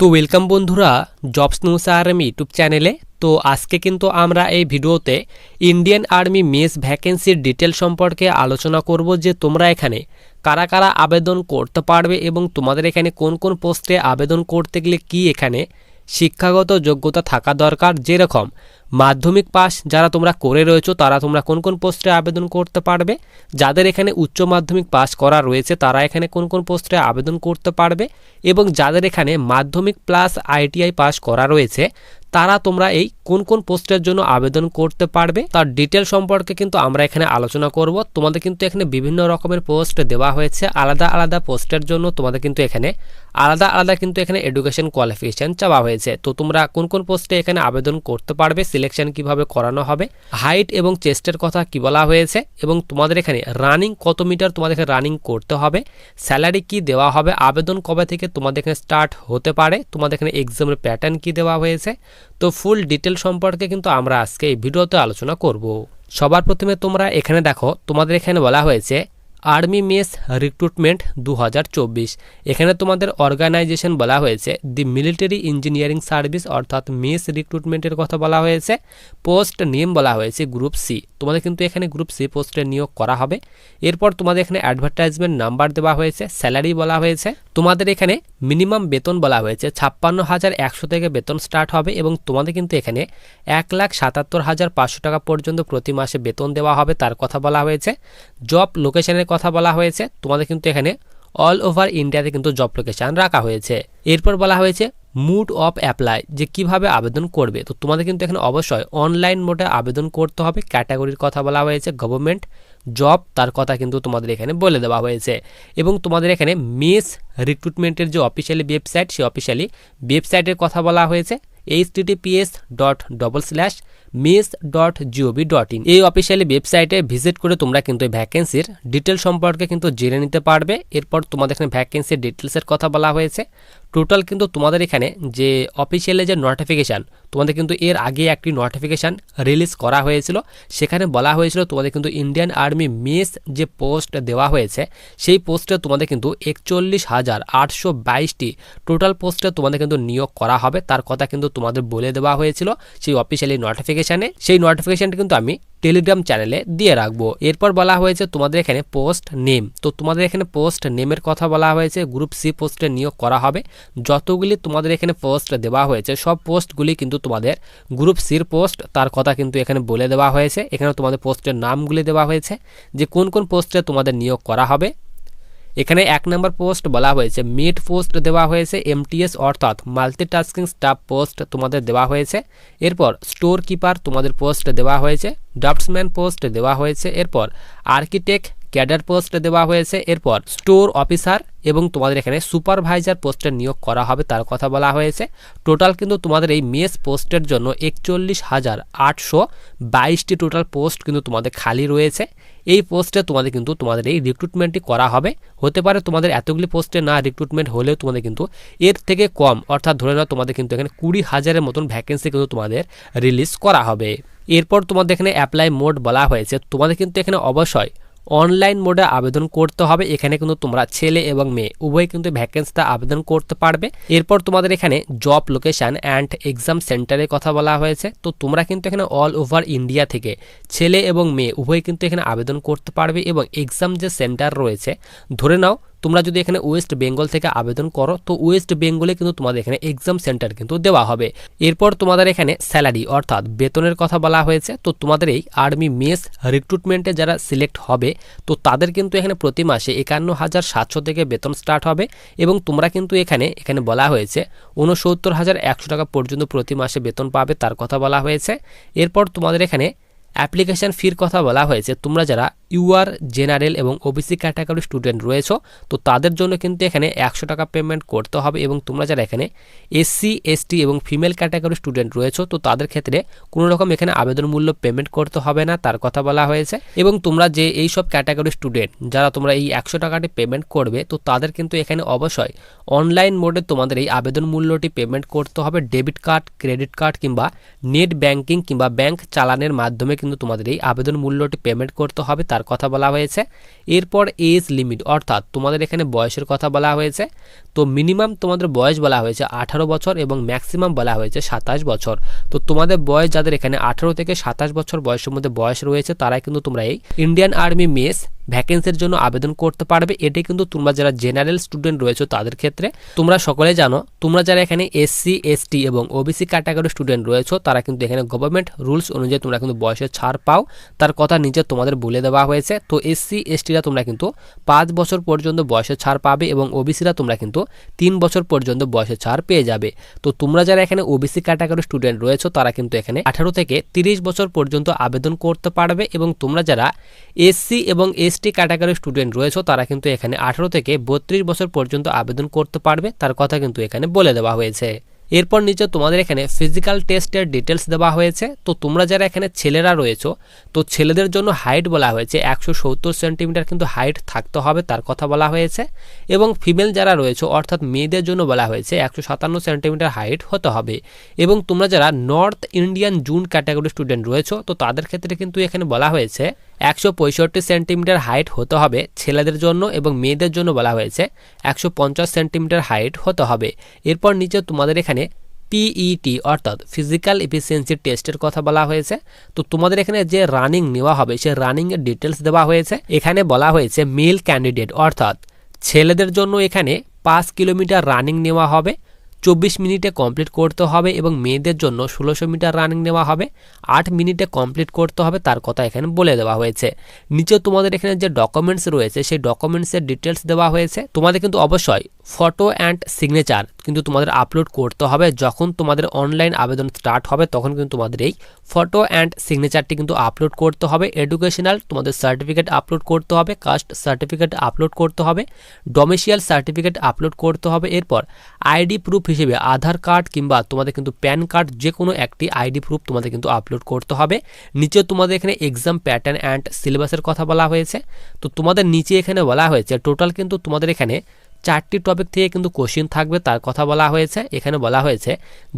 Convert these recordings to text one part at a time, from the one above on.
তো ওয়েলকাম বন্ধুরা jobs news army YouTube চ্যানেলে তো আজকে কিন্তু আমরা এই ভিডিওতে ইন্ডিয়ান আর্মি মেস ভ্যাকেন্সির ডিটেল সম্পর্কে আলোচনা করব যে তোমরা এখানে কারা কারা আবেদন করতে পারবে এবং তোমাদের এখানে কোন কোন পোস্টে আবেদন করতে গেলে কি এখানে শিক্ষাগত যোগ্যতা থাকা দরকার, যেরকম মাধ্যমিক পাস যারা তোমরা করে রয়েছো, তারা তোমরা কোন কোন পোস্টে আবেদন করতে পারবে? যাদের এখানে উচ্চ মাধ্যমিক পাস করা রয়েছে, তারা এখানে কোন কোন পোস্টে আবেদন করতে পারবে? এবং যাদের এখানে মাধ্যমিক প্লাস আইটিআই পাস করা রয়েছে তারা তোমরা এই কোন কোন পোস্টের জন্য আবেদন করতে পারবে? তার ডিটেল সম্পর্কে কিন্তু আমরা এখানে আলোচনা করব। তোমাদের কিন্তু এখানে বিভিন্ন রকমের পোস্ট দেওয়া হয়েছে। আলাদা আলাদা পোস্টের জন্য তোমাদের কিন্তু এখানে আলাদা আলাদা কিন্তু এখানে এডুকেশন কোয়ালিফিকেশন চাওয়া হয়েছে। তো তোমরা কোন কোন পোস্টে এখানে আবেদন করতে পারবে? সিলেকশন কীভাবে করানো হবে? হাইট এবং চেস্টের কথা কি বলা হয়েছে? এবং তোমাদের এখানে রানিং কত মিটার তোমাদের এখানে রানিং করতে হবে? স্যালারি কি দেওয়া হবে? আবেদন কবে থেকে তোমাদের এখানে স্টার্ট হতে পারে? তোমাদের এখানে এক্সামের প্যাটার্ন কি দেওয়া হয়েছে? তো ফুল ডিটেল সম্পর্কে কিন্তু আমরা আজকে এই ভিডিওতে আলোচনা করব। সবার প্রথমে তোমরা এখানে দেখো, তোমাদের এখানে বলা হয়েছে আর্মি মেস রিক্রুটমেন্ট দু হাজার চব্বিশ। এখানে তোমাদের অর্গানাইজেশন বলা হয়েছে দি মিলিটারি ইঞ্জিনিয়ারিং সার্ভিস অর্থাৎ মেস রিক্রুটমেন্টের কথা বলা হয়েছে। পোস্ট নেম বলা হয়েছে গ্রুপ সি তোমাদের কিন্তু এখানে গ্রুপ সি পোস্টে নিয়োগ করা হবে। এরপর তোমাদের এখানে অ্যাডভার্টাইজমেন্ট নাম্বার দেওয়া হয়েছে স্যালারি বলা হয়েছে। তোমাদের এখানে মিনিমাম বেতন বলা হয়েছে, ছাপ্পান্ন হাজার একশো থেকে বেতন স্টার্ট হবে এবং তোমাদের কিন্তু এখানে এক লাখ সাতাত্তর হাজার পাঁচশো টাকা পর্যন্ত প্রতি মাসে বেতন দেওয়া হবে, তার কথা বলা হয়েছে। জব লোকেশনের কথা বলা হয়েছে, তোমাদের কিন্তু এখানে অল ওভার ইন্ডিয়াতে কিন্তু জব লোকেশন রাখা হয়েছে। এরপর বলা হয়েছে মুড অফ অ্যাপ্লাই যে কীভাবে আবেদন করবে। তো তোমাদের কিন্তু এখানে অবশ্যই অনলাইন মোডে আবেদন করতে হবে। ক্যাটাগরির কথা বলা হয়েছে গভর্নমেন্ট জব তার কথা কিন্তু তোমাদের এখানে বলে দেওয়া হয়েছে। এবং তোমাদের এখানে মেস রিক্রুটমেন্টের যে অফিসিয়ালি ওয়েবসাইট সেই অফিসিয়ালি ওয়েবসাইটের কথা বলা হয়েছে। H TTPS dot double slash MES dot GOV dot in এই অফিসিয়ালি ওয়েবসাইটে ভিজিট করে তোমরা কিন্তু এই ভ্যাকেন্সির ডিটেল সম্পর্কে কিন্তু জেনে নিতে পারবে। এরপর তোমাদের এখানে ভ্যাকেন্সির ডিটেলসের কথা বলা হয়েছে। টোটাল কিন্তু তোমাদের এখানে যে অফিসিয়ালি যে নোটিফিকেশান তোমাদের কিন্তু এর আগে একটি নোটিফিকেশান রিলিজ করা হয়েছিল। সেখানে বলা হয়েছিল তোমাদের কিন্তু ইন্ডিয়ান আর্মি মেস যে পোস্ট দেওয়া হয়েছে, সেই পোস্টে তোমাদের কিন্তু একচল্লিশ হাজার আটশো বাইশটি টোটাল পোস্টে তোমাদের কিন্তু নিয়োগ করা হবে। তার কথা কিন্তু তোমাদের বলে দেওয়া হয়েছিল সেই অফিসিয়ালি নোটিফিকেশানে সেই নোটিফিকেশানটি কিন্তু আমি টেলিগ্রাম চ্যানেলে দিয়ে রাখব। এরপর বলা হয়েছে তোমাদের এখানে পোস্ট নেম। তো তোমাদের এখানে পোস্ট নেমের কথা বলা হয়েছে, গ্রুপ সি পোস্টে নিয়োগ করা হবে। যতগুলি তোমাদের এখানে পোস্ট দেওয়া হয়েছে, সব পোস্টগুলি কিন্তু তোমাদের গ্রুপ সির পোস্ট, তার কথা কিন্তু এখানে বলে দেওয়া হয়েছে। এখানে তোমাদের পোস্টের নামগুলি দেওয়া হয়েছে। যে কোন কোন পোস্টে তোমাদের নিয়োগ করা হবে এখানে এক নম্বর পোস্ট বলা হয়েছে, মিড পোস্ট দেওয়া হয়েছে, এমটিএস অর্থাৎ মাল্টিটাস্কিং স্টাফ পোস্ট তোমাদের দেওয়া হয়েছে। এরপর স্টোর কিপার তোমাদের পোস্ট দেওয়া হয়েছে ড্রাফটসম্যান পোস্ট দেওয়া হয়েছে, এরপর আর্কিটেক্ট ক্যাডার পোস্ট দেওয়া হয়েছে, এরপর স্টোর অফিসার এবং তোমাদের এখানে সুপারভাইজার পোস্টের নিয়োগ করা হবে তার কথা বলা হয়েছে। টোটাল কিন্তু তোমাদের এই মেস পোস্টের জন্য একচল্লিশ হাজার আটশো বাইশটি টোটাল পোস্ট কিন্তু তোমাদের খালি রয়েছে। এই পোস্টে তোমাদের কিন্তু তোমাদের এই রিক্রুটমেন্টটি করা হবে। হতে পারে তোমাদের এতগুলি পোস্টে না রিক্রুটমেন্ট হলেও তোমাদের কিন্তু এর থেকে কম, অর্থাৎ ধরে নাও তোমাদের কিন্তু এখানে কুড়ি হাজারের মতন ভ্যাকেন্সি কিন্তু তোমাদের রিলিজ করা হবে। এরপর তোমাদের এখানে অ্যাপ্লাই মোড বলা হয়েছে। তোমাদের কিন্তু এখানে অবশ্যই অনলাইন মোডে আবেদন করতে হবে। এখানে কিন্তু তোমরা ছেলে এবং মেয়ে, উভয় কিন্তু ভ্যাকেন্সিতে আবেদন করতে পারবে। এরপর তোমাদের এখানে জব লোকেশান অ্যান্ড এক্সাম সেন্টারের কথা বলা হয়েছে। তো তোমরা কিন্তু এখানে অল ওভার ইন্ডিয়া থেকে ছেলে এবং মেয়ে উভয় কিন্তু এখানে আবেদন করতে পারবে এবং এক্সাম যে সেন্টার রয়েছে, ধরে নাও তোমরা যদি এখানে ওয়েস্ট বেঙ্গল থেকে আবেদন করো, তো ওয়েস্ট বেঙ্গলে কিন্তু তোমাদের এখানে এক্সাম সেন্টার কিন্তু দেওয়া হবে। এরপর তোমাদের এখানে স্যালারি অর্থাৎ বেতনের কথা বলা হয়েছে, তো তোমাদের এই আর্মি মেস রিক্রুটমেন্টে যারা সিলেক্ট হবে, তো তাদের কিন্তু এখানে প্রতি মাসে একান্ন হাজার সাতশো থেকে বেতন স্টার্ট হবে এবং তোমরা কিন্তু এখানে এখানে বলা হয়েছে উনসত্তর হাজার একশো টাকা পর্যন্ত প্রতি মাসে বেতন পাবে, তার কথা বলা হয়েছে। এরপর তোমাদের এখানে অ্যাপ্লিকেশান ফির কথা বলা হয়েছে, তোমরা যারা ইউআর, জেনারেল এবং ওবিসি ক্যাটাগরি স্টুডেন্ট রয়েছো, তো তাদের জন্য কিন্তু এখানে একশো টাকা পেমেন্ট করতে হবে এবং তোমরা যারা এখানে এসসি, এসটি এবং ফিমেল ক্যাটাগরি স্টুডেন্ট রয়েছো, তো তাদের ক্ষেত্রে কোনো রকম এখানে আবেদন মূল্য পেমেন্ট করতে হবে না, তার কথা বলা হয়েছে। এবং তোমরা যে এই সব ক্যাটাগরি স্টুডেন্ট যারা তোমরা এই একশো টাকাটি পেমেন্ট করবে, তো তাদের কিন্তু এখানে অবশ্যই অনলাইন মোডে তোমাদের এই আবেদন মূল্যটি পেমেন্ট করতে হবে। ডেবিট কার্ড, ক্রেডিট কার্ড কিংবা নেট ব্যাংকিং কিংবা ব্যাংক চালানের মাধ্যমে কিন্তু তোমাদের এই আবেদন মূল্যটি পেমেন্ট করতে হবে, তার কথা বলা হয়েছে। এরপর এজ লিমিট অর্থাৎ তোমাদের এখানে বয়সের কথা বলা হয়েছে। তো মিনিমাম তোমাদের বয়স বলা হয়েছে আঠারো বছর এবং ম্যাক্সিমাম বলা হয়েছে সাতাশ বছর। তো তোমাদের বয়স যাদের এখানে আঠারো থেকে সাতাশ বছর বয়সের মধ্যে বয়স রয়েছে, তারাই কিন্তু তোমরা এই ইন্ডিয়ান আর্মি মেস ভ্যাকেন্সির জন্য আবেদন করতে পারবে। এটি কিন্তু তোমরা যারা জেনারেল স্টুডেন্ট রয়েছে, তাদের ক্ষেত্রে তোমরা সকলে জানো, তোমরা যারা এখানে এসসি এসটি এবং ওবিসি ক্যাটাগরি স্টুডেন্ট রয়েছে, তারা কিন্তু এখানে গভর্নমেন্ট রুলস অনুযায়ী তোমরা কিন্তু বয়সে ছাড় পাও। তার কথা নিজে তোমাদের বলে দেওয়া হয়েছে। তো এসসি এসটিরা তোমরা কিন্তু পাঁচ বছর পর্যন্ত বয়সে ছাড় পাবে এবং ওবিসিরা তোমরা কিন্তু তিন বছর পর্যন্ত বয়সের ছাড় পেয়ে যাবে। তো তোমরা যারা এখানে ওবিসি ক্যাটাগরি স্টুডেন্ট রয়েছে, তারা কিন্তু এখানে আঠারো থেকে তিরিশ বছর পর্যন্ত আবেদন করতে পারবে এবং তোমরা যারা এসসি এবং এসটি ক্যাটাগরি স্টুডেন্ট রয়েছে, তারা কিন্তু এখানে আঠারো থেকে বত্রিশ বছর পর্যন্ত আবেদন করতে পারবে, তার কথা কিন্তু এখানে বলে দেওয়া হয়েছে। এরপর নিচে তোমাদের এখানে ফিজিক্যাল টেস্টের ডিটেলস দেওয়া হয়েছে। তো তোমরা যারা এখানে ছেলেরা রয়েছো, তো ছেলেদের জন্য হাইট বলা হয়েছে, একশো সত্তর সেন্টিমিটার কিন্তু হাইট থাকতে হবে, তার কথা বলা হয়েছে। এবং ফিমেল যারা রয়েছে, অর্থাৎ মেয়েদের জন্য বলা হয়েছে, একশো সাতান্ন সেন্টিমিটার হাইট হতে হবে। এবং তোমরা যারা North Indian June category student রয়েছে, তো তাদের ক্ষেত্রে কিন্তু এখানে বলা হয়েছে একশো পঁয়ষট্টি সেন্টিমিটার হাইট হতে হবে ছেলেদের জন্য এবং মেয়েদের জন্য বলা হয়েছে। একশো পঞ্চাশ সেন্টিমিটার হাইট হতে হবে। এরপর নিচে তোমাদের এখানে পিইটি অর্থাৎ ফিজিক্যাল এফিসিয়েন্সি টেস্টের কথা বলা হয়েছে। তো তোমাদের এখানে যে রানিং নেওয়া হবে সে রানিংয়ের ডিটেলস দেওয়া হয়েছে। এখানে বলা হয়েছে মেল ক্যান্ডিডেট অর্থাৎ ছেলেদের জন্য এখানে পাঁচ কিলোমিটার রানিং নেওয়া হবে। চব্বিশ মিনিটে কমপ্লিট করতে হবে এবং মেয়েদের জন্য ষোলোশো মিটার রানিং নেওয়া হবে। আট মিনিটে কমপ্লিট করতে হবে তার কথা এখানে বলে দেওয়া হয়েছে। নিচে তোমাদের এখানে যে ডকুমেন্টস রয়েছে, সেই ডকুমেন্টসের ডিটেলস দেওয়া হয়েছে। তোমাদের কিন্তু অবশ্যই ফটো অ্যান্ড সিগনেচার কিন্তু তোমাদের আপলোড করতে হবে। যখন তোমাদের অনলাইন আবেদন স্টার্ট হবে, তখন কিন্তু তোমাদের এই ফটো অ্যান্ড সিগনেচারটি কিন্তু আপলোড করতে হবে। এডুকেশনাল তোমাদের সার্টিফিকেট আপলোড করতে হবে কাস্ট সার্টিফিকেট আপলোড করতে হবে ডোমেশিয়াল সার্টিফিকেট আপলোড করতে হবে। এরপর আইডি প্রুফ হিসেবে আধার কার্ড কিংবা তোমাদের কিন্তু প্যান কার্ড যে কোনো একটি আইডি প্রুফ তোমাদের কিন্তু আপলোড করতে হবে। নিচে তোমাদের এখানে এক্সাম প্যাটার্ন অ্যান্ড সিলেবাসের কথা বলা হয়েছে। তো তোমাদের নিচে এখানে বলা হয়েছে টোটাল কিন্তু তোমাদের এখানে চারটি টপিক থেকে কিন্তু কোশ্চিন থাকবে, তার কথা বলা হয়েছে। এখানে বলা হয়েছে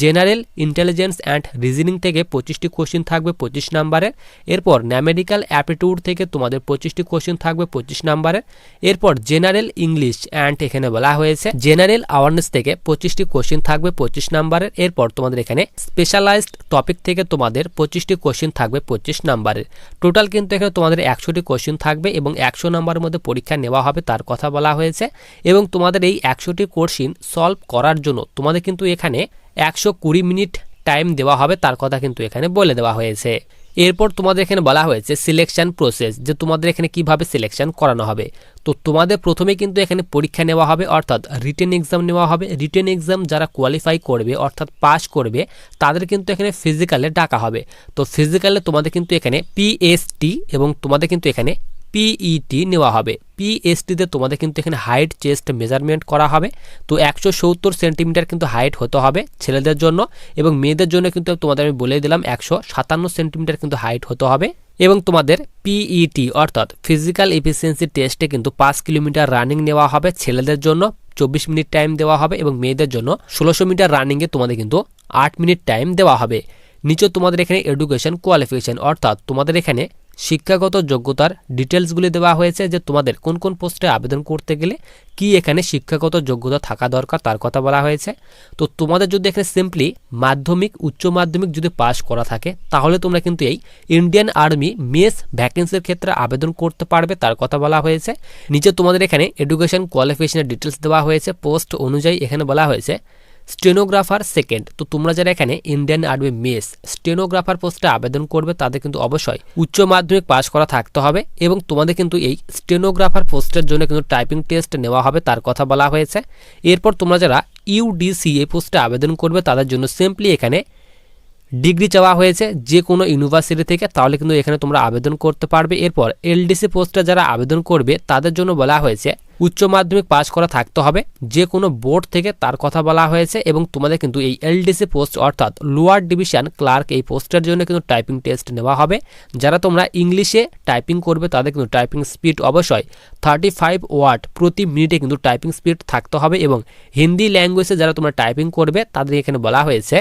জেনারেল ইন্টেলিজেন্স অ্যান্ড রিজনিং থেকে পঁচিশটি কোশ্চিন থাকবে পঁচিশ নাম্বারের। এরপর ন্যামেডিক্যাল অ্যাপটিটিউড থেকে তোমাদের পঁচিশটি কোশ্চিন থাকবে পঁচিশ নাম্বারের। এরপর জেনারেল ইংলিশ অ্যান্ড এখানে বলা হয়েছে জেনারেল অ্যাওয়ারনেস থেকে পঁচিশটি কোশ্চিন থাকবে পঁচিশ নাম্বারের। এরপর তোমাদের এখানে স্পেশালাইজড টপিক থেকে তোমাদের পঁচিশটি কোশ্চিন থাকবে পঁচিশ নাম্বারের। টোটাল কিন্তু এখানে তোমাদের একশোটি কোশ্চিন থাকবে এবং একশো নাম্বারের মধ্যে পরীক্ষা নেওয়া হবে, তার কথা বলা হয়েছে। এবং তোমাদের এই একশোটি কোশ্চিন সলভ করার জন্য তোমাদের কিন্তু এখানে একশো কুড়ি মিনিট টাইম দেওয়া হবে, তার কথা কিন্তু এখানে বলে দেওয়া হয়েছে। এরপর তোমাদের এখানে বলা হয়েছে সিলেকশন প্রসেস যে তোমাদের এখানে কীভাবে সিলেকশন করানো হবে। তো তোমাদের প্রথমে কিন্তু এখানে পরীক্ষা নেওয়া হবে, অর্থাৎ রিটেন এক্সাম নেওয়া হবে। রিটেন এক্সাম যারা কোয়ালিফাই করবে, অর্থাৎ পাস করবে, তাদের কিন্তু এখানে ফিজিক্যালে ডাকা হবে। তো ফিজিক্যালে তোমাদের কিন্তু এখানে পিএসটি এবং তোমাদের কিন্তু এখানে পিইটি নেওয়া হবে। পিএসটিতে তোমাদের কিন্তু এখানে হাইট চেস্ট মেজারমেন্ট করা হবে। তো একশো সত্তর সেন্টিমিটার কিন্তু হাইট হতে হবে ছেলেদের জন্য এবং মেয়েদের জন্য কিন্তু তোমাদের আমি বলে দিলাম একশো সাতান্ন সেন্টিমিটার কিন্তু হাইট হতে হবে। এবং তোমাদের পিইটি অর্থাৎ ফিজিক্যাল এফিসিয়েন্সি টেস্টে কিন্তু পাঁচ কিলোমিটার রানিং নেওয়া হবে ছেলেদের জন্য, চব্বিশ মিনিট টাইম দেওয়া হবে এবং মেয়েদের জন্য ষোলোশো মিটার রানিংয়ে তোমাদের কিন্তু আট মিনিট টাইম দেওয়া হবে। নিচে তোমাদের এখানে এডুকেশন কোয়ালিফিকেশন অর্থাৎ তোমাদের এখানে শিক্ষাগত যোগ্যতার ডিটেলসগুলি দেওয়া হয়েছে যে তোমাদের কোন কোন পোস্টে আবেদন করতে গেলে কি এখানে শিক্ষাগত যোগ্যতা থাকা দরকার তার কথা বলা হয়েছে। তো তোমাদের যদি এখানে সিম্পলি মাধ্যমিক, উচ্চ মাধ্যমিক যদি পাশ করা থাকে, তাহলে তোমরা কিন্তু এই ইন্ডিয়ান আর্মি মেস ভ্যাকেন্সির ক্ষেত্রে আবেদন করতে পারবে তার কথা বলা হয়েছে। নিচে তোমাদের এখানে এডুকেশন কোয়ালিফিকেশনের ডিটেলস দেওয়া হয়েছে। পোস্ট অনুযায়ী এখানে বলা হয়েছে স্টেনোগ্রাফার সেকেন্ড। তো তোমরা যারা এখানে ইন্ডিয়ান আর্মি মেস স্টেনোগ্রাফার পোস্টে আবেদন করবে, তাদের কিন্তু অবশ্যই উচ্চ মাধ্যমিক পাশ করা থাকতে হবে এবং তোমাদের কিন্তু এই স্টেনোগ্রাফার পোস্টের জন্য কিন্তু টাইপিং টেস্ট নেওয়া হবে, তার কথা বলা হয়েছে। এরপর তোমরা যারা ইউডিসি এই পোস্টে আবেদন করবে, তাদের জন্য সিম্পলি এখানে ডিগ্রি চাওয়া হয়েছে যে কোনো ইউনিভার্সিটি থেকে, তাহলে কিন্তু এখানে তোমরা আবেদন করতে পারবে। এরপর এলডিসি পোস্টে যারা আবেদন করবে, তাদের জন্য বলা হয়েছে, উচ্চ মাধ্যমিক পাশ করা থাকতে হবে। যে কোনো বোর্ড থেকে তার কথা বলা হয়েছে এবং তোমাদের কিন্তু এই এলডিসি পোস্ট, অর্থাৎ লোয়ার ডিভিশন ক্লার্ক এই পোস্টের জন্য কিন্তু টাইপিং টেস্ট নেওয়া হবে। যারা তোমরা ইংলিশে টাইপিং করবে, তাদের কিন্তু টাইপিং স্পিড অবশ্যই থার্টি ফাইভ ওয়াট প্রতি মিনিটে কিন্তু টাইপিং স্পিড থাকতে হবে এবং হিন্দি ল্যাঙ্গুয়েজে যারা তোমরা টাইপিং করবে, তাদের এখানে বলা হয়েছে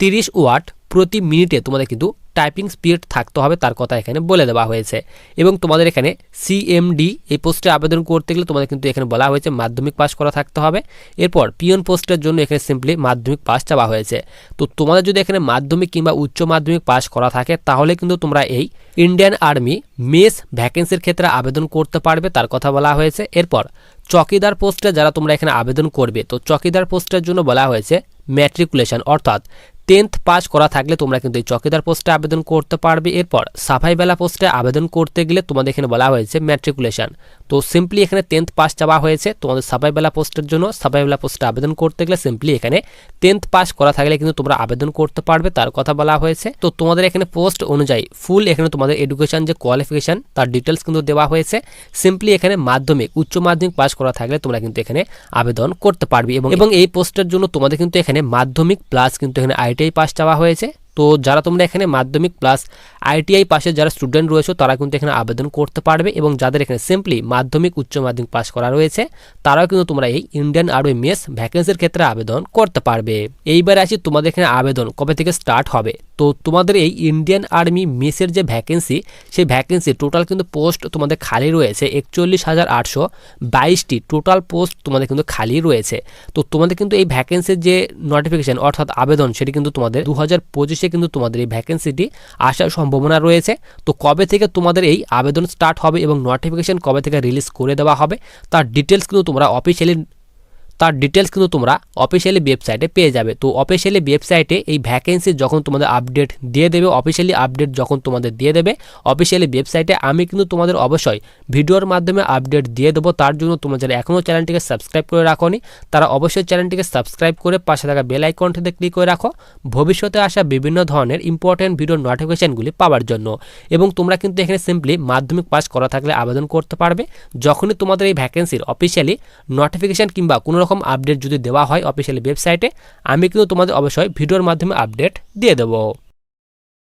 তিরিশ ওয়াট প্রতি মিনিটে তোমাদের কিন্তু টাইপিং স্পিড থাকতে হবে, তার কথা এখানে বলে দেওয়া হয়েছে। এবং তোমাদের এখানে সিএমডি এই পোস্টে আবেদন করতে গেলে তোমাদের কিন্তু এখানে বলা হয়েছে মাধ্যমিক পাস করা থাকতে হবে। এরপর পিয়ন পোস্টের জন্য এখানে সিম্পলি মাধ্যমিক পাস চাওয়া হয়েছে। তো তোমাদের যদি এখানে মাধ্যমিক কিংবা উচ্চ মাধ্যমিক পাস করা থাকে, তাহলে কিন্তু তোমরা এই ইন্ডিয়ান আর্মি মেস ভ্যাকেন্সির ক্ষেত্রে আবেদন করতে পারবে, তার কথা বলা হয়েছে। এরপর চকিদার পোস্টে যারা তোমরা এখানে আবেদন করবে, তো চকিদার পোস্টের জন্য বলা হয়েছে ম্যাট্রিকুলেশন অর্থাৎ টেন্থ পাস করা থাকলে তোমরা কিন্তু এই চকিদার পোস্টে আবেদন করতে পারবে। এরপর সাফাই বেলা পোস্টে আবেদন করতে গেলে তোমাদের এখানে বলা হয়েছে ম্যাট্রিকুলেশন তো সিম্পলি এখানে টেন্থ পাস চাওয়া হয়েছে। তোমাদের সাফাই বেলা পোস্টের জন্য সাফাই বেলা পোস্টে আবেদন করতে গেলে সিম্পলি এখানে টেন্থ পাস করা থাকলে কিন্তু তোমরা আবেদন করতে পারবে তার কথা বলা হয়েছে। তো তোমাদের এখানে পোস্ট অনুযায়ী ফুল এখানে তোমাদের এডুকেশন যে কোয়ালিফিকেশন তার ডিটেলস কিন্তু দেওয়া হয়েছে। সিম্পলি এখানে মাধ্যমিক উচ্চ মাধ্যমিক পাস করা থাকলে তোমরা কিন্তু এখানে আবেদন করতে পারবে এবং এবং এই পোস্টের জন্য তোমাদের কিন্তু এখানে মাধ্যমিক প্লাস কিন্তু এখানে আইটিআই পাস চাওয়া হয়েছে। তো যারা তোমরা এখানে মাধ্যমিক প্লাস আইটিআই পাশে যারা স্টুডেন্ট রয়েছে, তারা কিন্তু এখানে আবেদন করতে পারবে এবং যাদের এখানে সিম্পলি মাধ্যমিক, উচ্চ মাধ্যমিক পাস করা রয়েছে, তারাও কিন্তু তোমরা এই ইন্ডিয়ান আর্মি মেস ভ্যাকেন্সির ক্ষেত্রে আবেদন করতে পারবে। এইবার আসি তোমাদের এখানে আবেদন কবে থেকে স্টার্ট হবে? তো তোমাদের এই ইন্ডিয়ান আর্মি মেসের যে ভ্যাকেন্সি সেই ভ্যাকেন্সি টোটাল কিন্তু পোস্ট তোমাদের খালি রয়েছে একচল্লিশ হাজার আটশো বাইশটি টোটাল পোস্ট তোমাদের কিন্তু খালি রয়েছে। তো তোমাদের কিন্তু এই ভ্যাকেন্সির যে নোটিফিকেশান অর্থাৎ আবেদন, সেটি কিন্তু তোমাদের দু হাজার পঁচিশে কিন্তু তোমাদের এই ভ্যাকেন্সিটি আসার সম্ভাবনা রয়েছে। তো কবে থেকে তোমাদের এই আবেদন স্টার্ট হবে এবং নোটিফিকেশান কবে থেকে রিলিজ করে দেওয়া হবে, তার ডিটেলস কিন্তু তোমরা অফিসিয়ালি তার ডিটেলস কিন্তু তোমরা অফিসিয়ালি ওয়েবসাইটে পেয়ে যাবে। তো অফিসিয়ালি ওয়েবসাইটে এই ভ্যাকেন্সি যখন তোমাদের আপডেট দিয়ে দেবে অফিসিয়ালি আপডেট যখন তোমাদের দিয়ে দেবে অফিসিয়ালি ওয়েবসাইটে আমি কিন্তু তোমাদের অবশ্যই ভিডিওর মাধ্যমে আপডেট দিয়ে দেবো। তার জন্য তোমরা যারা এখনও চ্যানেলটিকে সাবস্ক্রাইব করে রাখোনি, তারা অবশ্যই চ্যানেলটিকে সাবস্ক্রাইব করে পাশে থাকা বেল আইকনটিতে ক্লিক করে রাখো। ভবিষ্যতে আসা বিভিন্ন ধরনের ইম্পর্টেন্ট ভিডিওর নোটিফিকেশানগুলি পাওয়ার জন্য। এবং তোমরা কিন্তু এখানে সিম্পলি মাধ্যমিক পাস করা থাকলে আবেদন করতে পারবে। যখনই তোমাদের এই ভ্যাকেন্সির অফিসিয়ালি নোটিফিকেশান কিংবা কোনো রকম আপডেট যদি দেওয়া হয় অফিসিয়ালি ওয়েবসাইটে আমি কিন্তু তোমাদের অবশ্যই ভিডিওর মাধ্যমে আপডেট দিয়ে দেবো।